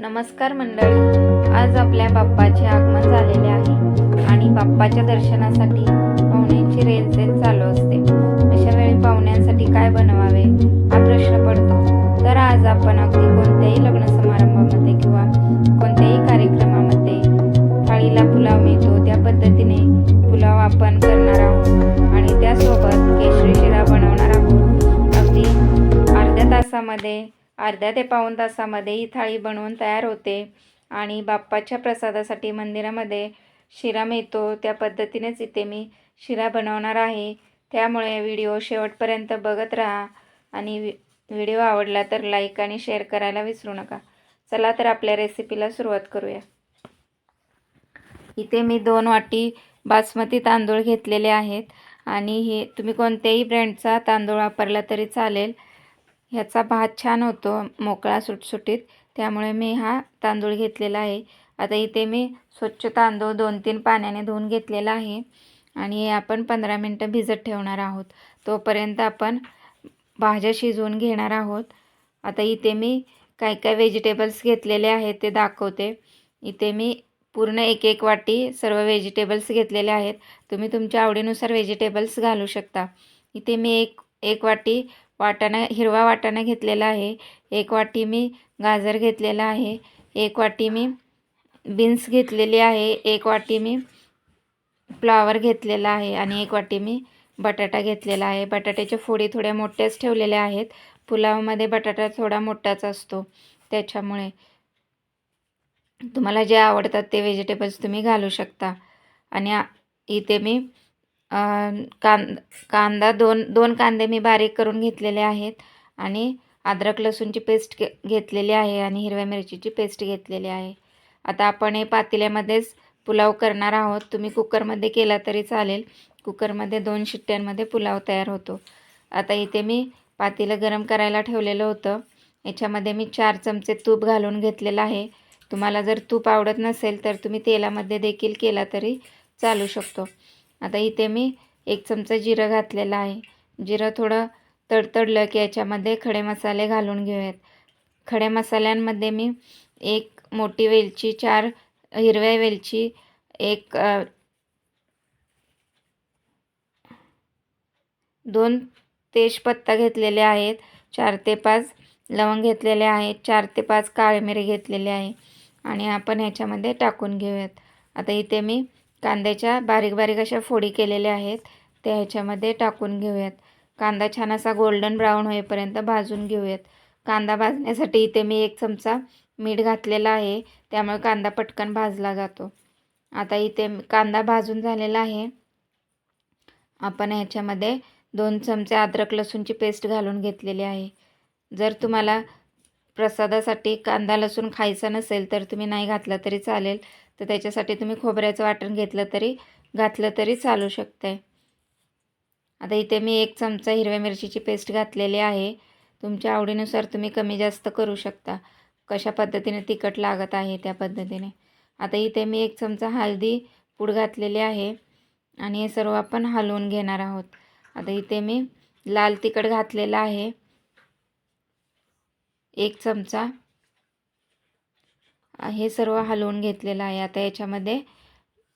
नमस्कार मंडळी. आज आपल्या बाप्पाचे आगमन झालेले आहे आणि बाप्पाच्या दर्शनासाठी पाहुण्यांची रेलचेल चालू असते. अशा वेळी पाहुण्यांसाठी काय बनवावे हा प्रश्न पडतो. तर आज आपण अगदी कोणत्याही लग्न समारंभामध्ये किंवा कोणत्याही कार्यक्रमामध्ये थाळीला पुलाव मिळतो त्या पद्धतीने पुलाव आपण करणार आहोत आणि त्यासोबत केशरी शिरा बनवणार आहोत. अगदी अर्ध्या तासामध्ये अर्ध्या ते पाऊण तासामध्ये ही थाळी बनवून तयार होते आणि बाप्पाच्या प्रसादासाठी मंदिरामध्ये शिरा मिळतो. त्या पद्धतीनेच इथे मी शिरा बनवणार आहे. त्यामुळे व्हिडिओ शेवटपर्यंत बघत राहा आणि वि व्हिडिओ आवडला तर लाईक आणि शेअर करायला विसरू नका. चला तर आपल्या रेसिपीला सुरुवात करूया. इथे मी दोन वाटी बासमती तांदूळ घेतलेले आहेत आणि हे तुम्ही कोणत्याही ब्रँडचा तांदूळ वापरला तरी चालेल. ह्याचा भात छान होतो मोकळा सुटसुटीत. त्यामुळे मी हा तांदूळ घेतलेला आहे. आता इथे मी स्वच्छ तांदूळ दोन तीन पाण्याने धुवून घेतलेला आहे. आणि आपण पंधरा मिनटं भिजत ठेवणार आहोत. तोपर्यंत आपण भाज्या शिजवून घेणार आहोत. आता इथे मी काय काय व्हेजिटेबल्स घेतलेले आहेत ते दाखवते. इथे मी पूर्ण एक एक वाटी सर्व व्हेजिटेबल्स घेतलेले आहेत. तुम्ही तुमच्या आवडीनुसार व्हेजिटेबल्स घालू शकता. इथे मी एक एक वाटी वाटाणा हिरवा वाटाणा घेतलेला आहे. एक वाटी मी गाजर घेतलेला आहे. एक वाटी मी बीन्स घेतलेली आहे. एक वाटी मी फ्लॉवर घेतलेला आहे आणि एक वाटी मी बटाटा घेतलेला आहे. बटाट्याच्या फोडी थोड्या मोठ्याच ठेवलेल्या आहेत. पुलावमध्ये बटाटा थोडा मोठाच असतो. त्याच्यामुळे तुम्हाला जे आवडतात ते व्हेजिटेबल्स तुम्ही घालू शकता. आणि इथे मी कांद कांदा दोन दोन कांदे मी बारीक करून घेतलेले आहेत. आणि अद्रक लसूणची पेस्ट घे घेतलेली आहे आणि हिरव्या मिरचीची पेस्ट घेतलेली आहे. आता आपण हे पातेल्यामध्येच पुलाव करणार आहोत. तुम्ही कुकरमध्ये केला तरी चालेल. कुकरमध्ये दोन शिट्ट्यांमध्ये पुलाव तयार होतो. आता इथे मी पातेलं गरम करायला ठेवलेलं होतं. याच्यामध्ये मी चार चमचे तूप घालून घेतलेलं आहे. तुम्हाला जर तूप आवडत नसेल तर तुम्ही तेलामध्ये देखील केला तरी चालू शकतो. आता इथे मी एक चमचा जिरं घातलेला आहे. जिरं थोडं तडतडलं की याच्यामध्ये खडे मसाले घालून घेऊयात. खडे मसाल्यांमध्ये मी एक मोठी वेलची चार हिरव्या वेलची एक दोन तेजपत्ता घेतलेले आहेत चार ते पाच लवंग घेतलेले आहेत चार ते पाच काळे मिरी घेतलेले आहे आणि आपण ह्याच्यामध्ये टाकून घेऊयात. आता इथे मी कांद्याच्या बारीक बारीक अशा फोडी केलेल्या आहेत. त्या ह्याच्यामध्ये टाकून घेऊयात. कांदा छान असा गोल्डन ब्राऊन होईपर्यंत भाजून घेऊयात. कांदा भाजण्यासाठी इथे मी एक चमचा मीठ घातलेला आहे. त्यामुळे कांदा पटकन भाजला जातो. आता इथे कांदा भाजून झालेला आहे. आपण ह्याच्यामध्ये दोन चमचे अद्रक लसूणची पेस्ट घालून घेतलेली आहे. जर तुम्हाला प्रसादासाठी कांदा लसूण खायचा नसेल तर तुम्ही नाही घातला तरी चालेल. तर त्याच्यासाठी तुम्ही खोबऱ्याचं वाटण घेतलं तरी घातलं तरी चालू शकतंय. आता इथे मी एक चमचा हिरव्या मिरचीची पेस्ट घातलेली आहे. तुमच्या आवडीनुसार तुम्ही कमी जास्त करू शकता. कशा पद्धतीने तिखट लागत आहे त्या पद्धतीने. आता इथे मी एक चमचा हळदी पूड घातलेली आहे आणि हे सर्व आपण हलवून घेणार आहोत. आता इथे मी लाल तिखट घातलेलं आहे. एक चमचा. हे सर्व हलवून घेतलेलं आहे. आता याच्यामध्ये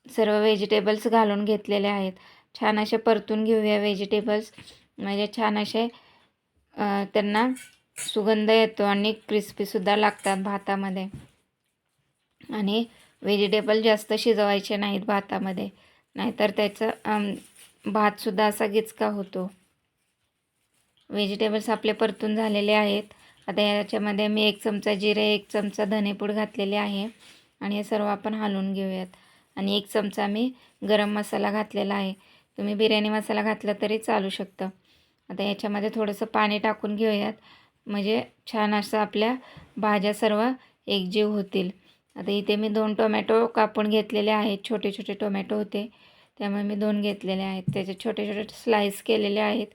सर्व व्हेजिटेबल्स घालून घेतलेले आहेत. छान असे परतून घेऊया व्हेजिटेबल्स म्हणजे छान असे त्यांना सुगंध येतो आणि क्रिस्पीसुद्धा लागतात भातामध्ये. आणि व्हेजिटेबल जास्त शिजवायचे नाहीत भातामध्ये. नाहीतर त्याचं भातसुद्धा असा गिचका होतो. व्हेजिटेबल्स आपले परतून झालेले आहेत. आता याच्यामध्ये मी एक चमचा जिरे एक चमचा धनेपूड घातलेले आहे. आणि हे सर्व आपण हलवून घेऊयात. आणि एक चमचा मी गरम मसाला घातलेला आहे. तुम्ही बिर्याणी मसाला घातला तरी चालू शकतं. आता याच्यामध्ये थोडंसं पाणी टाकून घेऊयात. म्हणजे छान असं आपल्या भाज्या सर्व एकजीव होतील. आता इथे मी दोन टोमॅटो कापून घेतलेले आहेत. छोटे छोटे टोमॅटो होते. त्यामुळे मी दोन घेतलेले आहेत. त्याचे छोटे छोटे स्लाईस केलेले आहेत.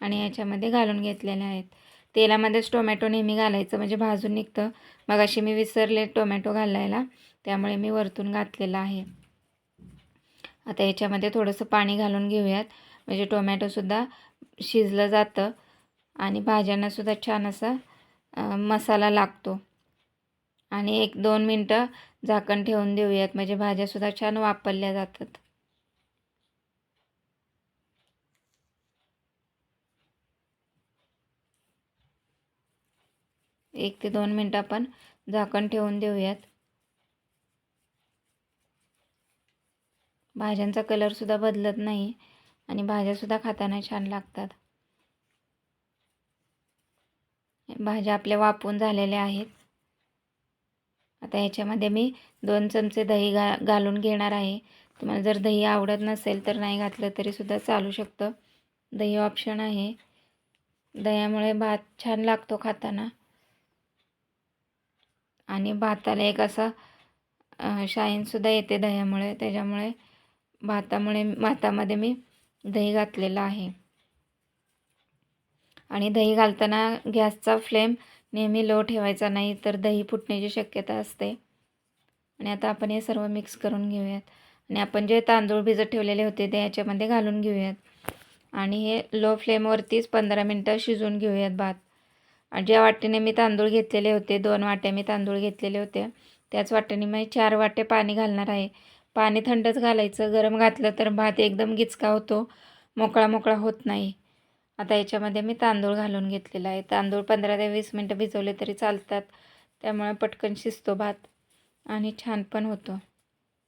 आणि याच्यामध्ये घालून घेतलेले आहेत. तेलामध्येच टोमॅटो नेहमी घालायचं म्हणजे भाजून निघतं. मग अशी मी विसरले टोमॅटो घालायला त्यामुळे मी वरतून घातलेलं आहे. आता याच्यामध्ये थोडंसं पाणी घालून घेऊयात. म्हणजे टोमॅटोसुद्धा शिजलं जातं आणि भाज्यांनासुद्धा छान असा मसाला लागतो. आणि एक दोन मिनटं झाकण ठेवून देऊयात. म्हणजे भाज्यासुद्धा छान वापरल्या जातात. एक ते दोन मिनटं आपण झाकण ठेवून देऊयात. भाज्यांचा कलरसुद्धा बदलत नाही आणि भाज्यासुद्धा खाताना छान लागतात. भाज्या आपल्या वापून झालेल्या आहेत. आता ह्याच्यामध्ये मी दोन चमचे दही घा घालून घेणार आहे. तुम्हाला जर दही आवडत नसेल तर नाही घातलं तरीसुद्धा चालू शकतं. दही ऑप्शन आहे. दह्यामुळे भात छान लागतो खाताना. आणि भाताला एक असा शाईनसुद्धा येते दह्यामुळे. त्याच्यामुळे भातामुळे भातामध्ये मी दही घातलेलं आहे. आणि दही घालताना गॅसचा फ्लेम नेहमी लो ठेवायचा नाही तर दही फुटण्याची शक्यता असते. आणि आता आपण हे सर्व मिक्स करून घेऊयात. आणि आपण जे तांदूळ भिजत ठेवलेले होते ते याच्यामध्ये घालून घेऊयात. आणि हे लो फ्लेमवरतीच पंधरा मिनटं शिजवून घेऊयात भात. ज्या वाट्याने मी तांदूळ घेतलेले होते दोन वाट्या मी तांदूळ घेतलेले होते त्याच वाट्याने मी चार वाटे पाणी घालणार आहे. पाणी थंडच घालायचं गरम घातलं तर भात एकदम गिचका होतो मोकळा मोकळा होत नाही. आता याच्यामध्ये मी तांदूळ घालून घेतलेला आहे. तांदूळ पंधरा ते वीस मिनटं भिजवले तरी चालतात त्यामुळे पटकन शिजतो भात आणि छान पण होतो.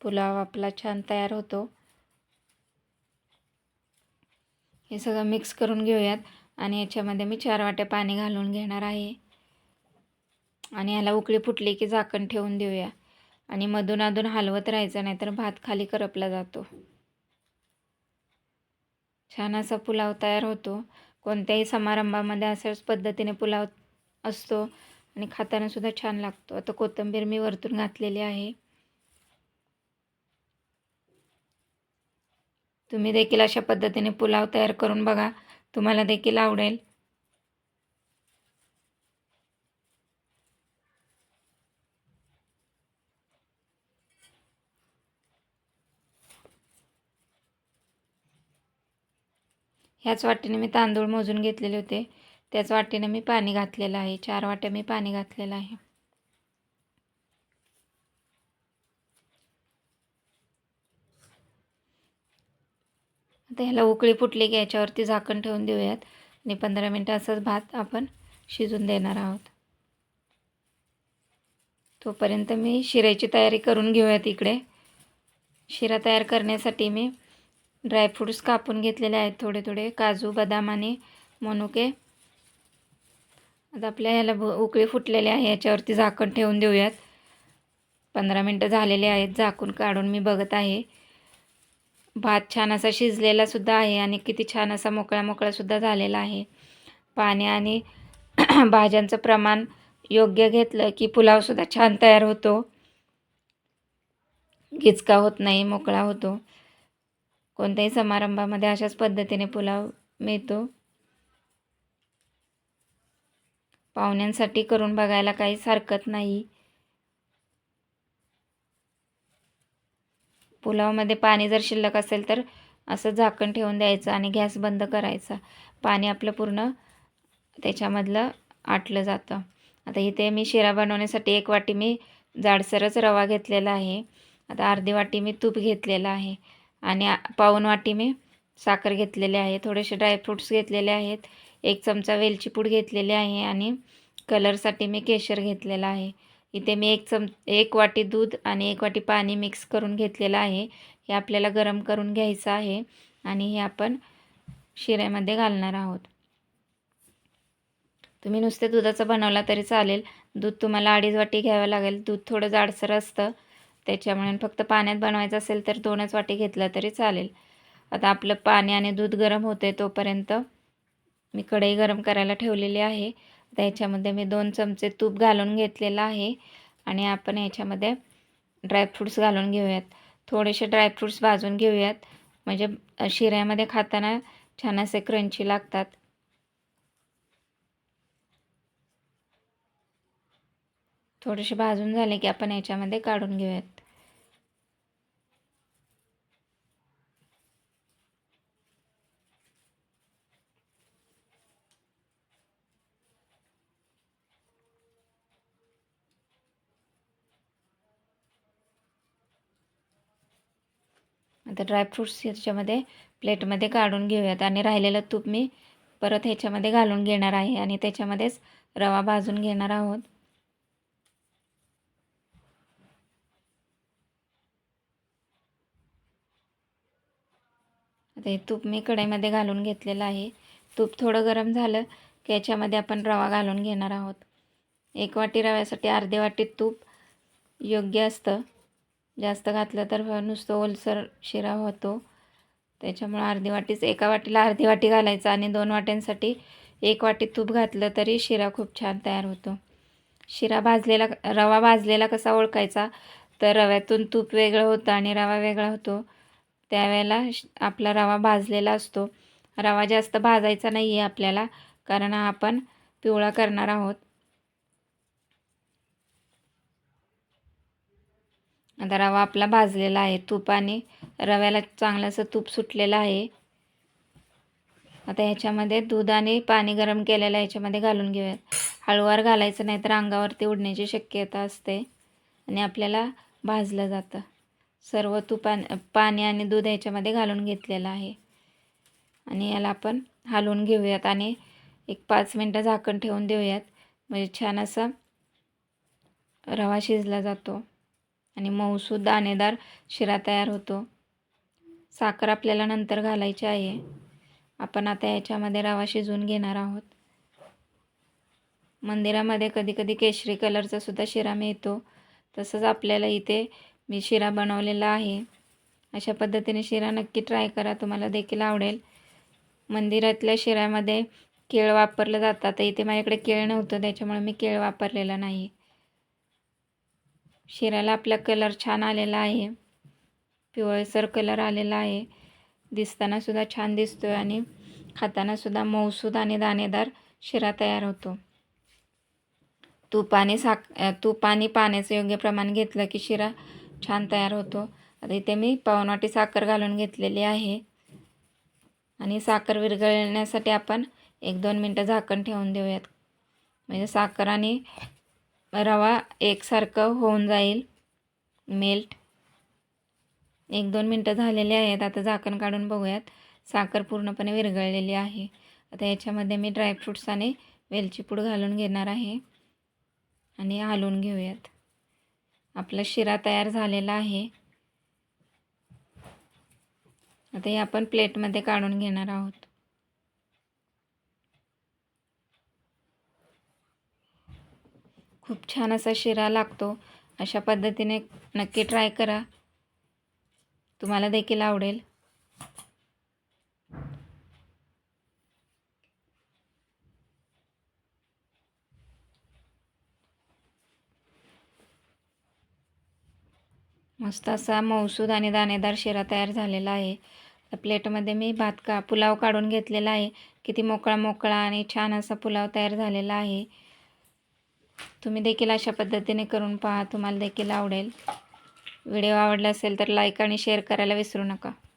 पुलाव आपला छान तयार होतो. हे सगळं मिक्स करून घेऊयात. आणि याच्यामध्ये मी चार वाट्या पाणी घालून घेणार आहे. आणि ह्याला उकळी फुटली की झाकण ठेवून देऊया. आणि मधून अधून हलवत राहायचं नाही तर भात खाली करपला जातो. छान असा पुलाव तयार होतो. कोणत्याही समारंभामध्ये अशाच पद्धतीने पुलाव असतो आणि खातानासुद्धा छान लागतो. आता कोथिंबीर मी वरतून घातलेली आहे. तुम्ही देखील अशा पद्धतीने पुलाव तयार करून बघा. तुम्हाला देखील आवडेल. ह्याच वाटीने मी तांदूळ मोजून घेतलेले होते. त्याच वाटीने मी पाणी घातलेलं आहे. चार वाट्या मी पाणी घातलेलं आहे. आता ह्याला उकळी फुटली की याच्यावरती झाकण ठेवून देऊयात. आणि पंधरा मिनटं असंच भात आपण शिजून देणार आहोत. तोपर्यंत मी शिऱ्याची तयारी करून घेऊयात इकडे. शिरा तयार करण्यासाठी मी ड्रायफ्रूट्स कापून घेतलेले आहेत थोडे थोडे काजू बदाम आणि मनुके. आता आपल्या ह्याला उकळी फुटलेली आहे याच्यावरती झाकण ठेवून देऊयात. पंधरा मिनटं झालेले आहेत झाकून काढून मी बघत आहे. भात छान असा शिजलेला सुद्धा आहे आणि किती छान असा मोकळा मोकळासुद्धा झालेला आहे. पाणी आणि भाज्यांचं प्रमाण योग्य घेतलं की पुलावसुद्धा छान तयार होतो. गिचका होत नाही मोकळा होतो. कोणत्याही समारंभामध्ये अशाच पद्धतीने पुलाव मिळतो. पाहुण्यांसाठी करून बघायला काहीच हरकत नाही. पुलावमध्ये पाणी जर शिल्लक असेल तर असं झाकण ठेवून द्यायचं आणि गॅस बंद करायचा. पाणी आपलं पूर्ण त्याच्यामधलं आटलं जातं. आता इथे मी शिरा बनवण्यासाठी एक वाटी मी जाडसरच रवा घेतलेला आहे. आता अर्धी वाटी मी तूप घेतलेलं आहे. आणि पाऊन वाटी मी साखर घेतलेली आहे. थोडेसे ड्रायफ्रूट्स घेतलेले आहेत. एक चमचा वेलची पूड घेतलेली आहे आणि कलरसाठी मी केशर घेतलेला आहे. इथे मी एक चम एक वाटी दूध आणि एक वाटी पाणी मिक्स करून घेतलेलं आहे. हे आपल्याला गरम करून घ्यायचं आहे आणि हे आपण शिऱ्यामध्ये घालणार आहोत. तुम्ही नुसते दुधाचं बनवला तरी चालेल. दूध तुम्हाला अडीच वाटी घ्यावं लागेल. दूध थोडं जाडसर असतं. त्याच्यामुळे फक्त पाण्यात बनवायचं असेल तर दोनच वाटी घेतलं तरी चालेल. आता आपलं पाणी आणि दूध गरम होते तोपर्यंत मी कढई गरम करायला ठेवलेली आहे. याच्यामध्ये मी दोन चमचे तूप घालून घेतलेलं आहे. आणि आपण याच्यामध्ये ड्रायफ्रूट्स घालून घेऊयात. थोडेसे ड्रायफ्रूट्स भाजून घेऊयात. म्हणजे शिऱ्यामध्ये खाताना छान असे क्रंची लागतात. थोडेसे भाजून झाले की आपण याच्यामध्ये काढून घेऊयात. आता ड्रायफ्रूट्स ह्याच्यामध्ये प्लेटमध्ये काढून घेऊयात. आणि राहिलेलं तूप मी परत ह्याच्यामध्ये घालून घेणार आहे. आणि त्याच्यामध्येच रवा भाजून घेणार आहोत. आता हे तूप मी कढईमध्ये घालून घेतलेलं आहे. तूप थोडं गरम झालं की याच्यामध्ये आपण रवा घालून घेणार आहोत. एक वाटी रव्यासाठी अर्धे वाटी तूप योग्य असतं. जास्त घातलं तर नुसतं ओलसर शिरा होतो. त्याच्यामुळं अर्धी वाटीच एका वाटीला अर्धी वाटी घालायचं आणि दोन वाट्यांसाठी एक वाटी तूप घातलं तरी शिरा खूप छान तयार होतो. शिरा भाजलेला रवा भाजलेला कसा ओळखायचा? तर रव्यातून तूप वेगळं होतं आणि रवा वेगळा होतो. त्यावेळेला आपला रवा भाजलेला असतो. रवा जास्त भाजायचा नाही आहे आपल्याला कारण आपण पिवळा करणार आहोत. आता रवा आपला भाजलेला आहे तुपाने रव्याला चांगलंसं तूप सुटलेलं आहे. आता ह्याच्यामध्ये दूध आणि पाणी गरम केलेलं ह्याच्यामध्ये घालून घेऊयात. हळूवार घालायचं नाही तर अंगावरती उडण्याची शक्यता असते आणि आपल्याला भाजलं जातं. सर्व तुपा पाणी आणि दूध ह्याच्यामध्ये घालून घेतलेलं आहे. आणि याला आपण हलवून घेऊयात आणि एक पाच मिनटं झाकण ठेवून देऊयात. म्हणजे छान असा रवा शिजला जातो. आणि मऊसूद दाणेदार शिरा तयार होतो. साखर आपल्याला नंतर घालायची आहे. आपण आता याच्यामध्ये रवा शिजवून घेणार आहोत. मंदिरामध्ये कधीकधी केशरी कलरचा सुद्धा शिरा मिळतो. तसंच आपल्याला इथे मी शिरा बनवलेला आहे. अशा पद्धतीने शिरा नक्की ट्राय करा. तुम्हाला देखील आवडेल. मंदिरातल्या शिऱ्यामध्ये केळ वापरलं जातं. तर इथे माझ्याकडे केळ नव्हतं. त्याच्यामुळे मी केळ वापरलेला नाही. शिऱ्याला आपला कलर छान आलेला आहे. पिवळसर कलर आलेला आहे. दिसताना सुद्धा छान दिसतो आहे आणि खाताना सुद्धा मऊसूद आणि दाणेदार शिरा तयार होतो. तूप आणि साक तूप आणि पाण्याचं योग्य प्रमाण घेतलं की शिरा छान तयार होतो. आता इथे मी पावनवाटी साखर घालून घेतलेली आहे. आणि साखर विरघळण्यासाठी आपण एक दोन मिनटं झाकण ठेवून देऊयात. म्हणजे साखर आणि रवा एकसारखं होऊन जाईल. मेल्ट एक दोन मिनटं झालेले आहेत. आता झाकण काढून बघूयात. साखर पूर्णपणे विरघळलेली आहे. आता याच्यामध्ये मी ड्रायफ्रूट्स आणि वेलची पूड घालून घेणार आहे. आणि हलवून घेऊयात. आपला शिरा तयार झालेला आहे. आता हे आपण प्लेटमध्ये काढून घेणार आहोत. खूप छान असा शिरा लागतो. अशा पद्धतीने नक्की ट्राय करा. तुम्हाला देखील आवडेल. मस्त असा मौसूद आणि दाणेदार शिरा तयार झालेला आहे. त्या प्लेटमध्ये मी भात का पुलाव काढून घेतलेला आहे. किती मोकळा मोकळा आणि छान असा पुलाव तयार झालेला आहे. तुम्ही देखील अशा पद्धतीने करून पहा. तुम्हाला देखील आवडेल. व्हिडिओ आवडला असेल तर लाईक आणि शेअर करायला विसरू नका.